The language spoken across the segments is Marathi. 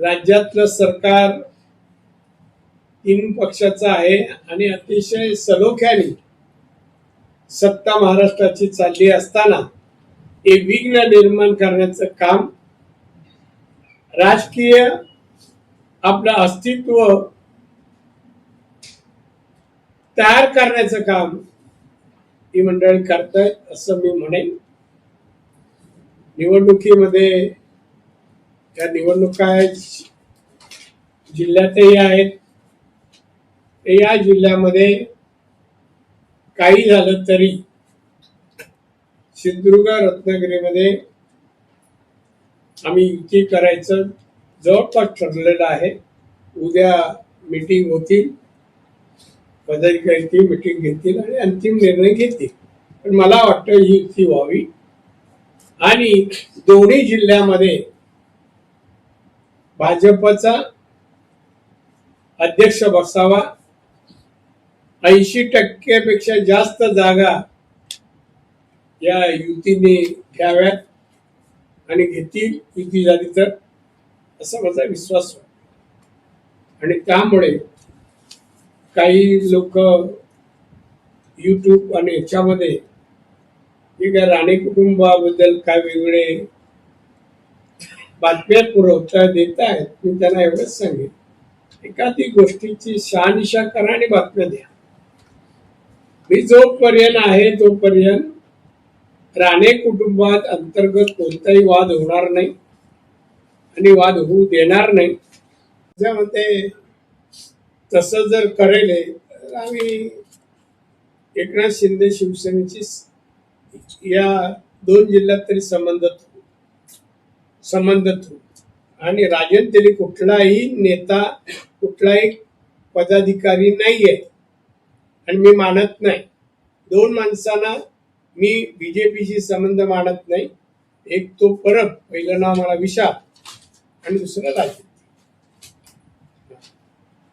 राज्यातलं सरकार तीन पक्षाचं आहे आणि अतिशय सलोख्याने सत्ता महाराष्ट्राची चालली असताना हे विघ्न निर्माण करण्याचं काम राजकीय आपलं अस्तित्व तयार करण्याचं काम ही मंडळी करतायत असं मी म्हणेन. निवडणुकीमध्ये या निवडणुका जिल्ह्यातही आहेत. या जिल्ह्यामध्ये काही झालं तरी सिंधुदुर्ग रत्नागिरीमध्ये आम्ही युती करायचं जवळपास ठरलेलं आहे. उद्या मीटिंग होतील. पदाधिकारी मीटिंग घेतील आणि अंतिम निर्णय घेतील. पण मला वाटतं ही युती व्हावी. आणि दोन्ही जिल्ह्यामध्ये भाजपचा अध्यक्ष बसावा. ऐंशी टक्क्यापेक्षा जास्त जागा या युतीने घ्याव्यात आणि घेतील युती झाली तर असा माझा विश्वास वाटतो आणि त्यामुळे काही लोक युट्यूब आणि याच्यामध्ये जे काय राणे कुटुंबाबद्दल काय वेगळे बातम्या पुरवता देत आहेत मी त्यांना एवढंच सांगेन. एखादी गोष्टीची शहानिशा करा आणि बातम्या द्या. मी जोपर्यंत आहे तोपर्यंत राणे कुटुंबात अंतर्गत कोणताही वाद होणार नाही आणि वाद होऊ देणार नाही. त्यामध्ये तसं जर करेल तर आम्ही एकनाथ शिंदे शिवसेनेची या दोन जिल्ह्यात तरी संबंध थ्रू आणि राजन तेली कुठलाही नेता कुठलाही पदाधिकारी नाहीये. आणि मी मानत नाही. दोन माणसांना मी बीजेपीशी संबंध मानत नाही. एक तो परब पहिलं नाव मला विशाल आणि दुसरं राजन.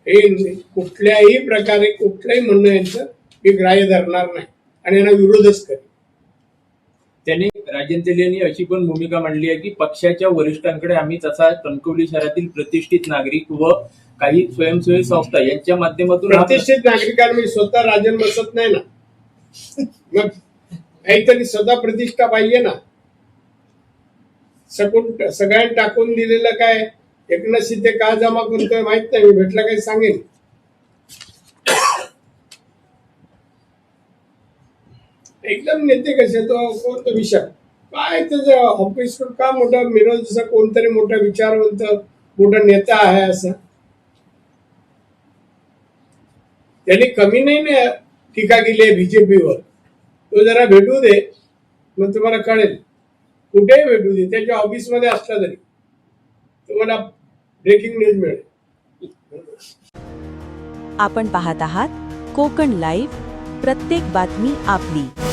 हे कुठल्याही प्रकारे कुठलंही म्हणणं यांचं मी ग्राह्य धरणार नाही. आणि यांना विरोधच करेन. त्यांनी राजन तेली यांनी अशी पण भूमिका मांडली आहे की पक्षाच्या वरिष्ठांकडे आम्ही तसा कणकवली शहरातील प्रतिष्ठित नागरिक व काही स्वयंसेवी संस्था यांच्या माध्यमातून प्रतिष्ठित नागरिकांनी स्वतः राजन बसत नाही ना. मग काहीतरी स्वतः प्रतिष्ठा पाहिजे ना. सकून सगळ्यांनी टाकून दिलेलं काय? एकनाथ शिंदे का जमा करतोय माहीत नाही. मी भेटला काही सांगेन. एकदम नेते कसे तो कोणतं विषय काय त्याचं ऑफिस का मोठा मिरज जसा कोणतरी मोठा विचारवंत मोठा नेता आहे असं? त्यांनी कमी नाही ना टीका केली आहे बीजेपीवर. तो जरा भेटू दे मग तुम्हाला कळेल. कुठेही भेटू दे त्याच्या ऑफिसमध्ये असला तरी. तुम्हाला ब्रेकिंग न्यूज मिळेल. आपण पाहत आहात कोकण लाईव्ह प्रत्येक बातमी आपली.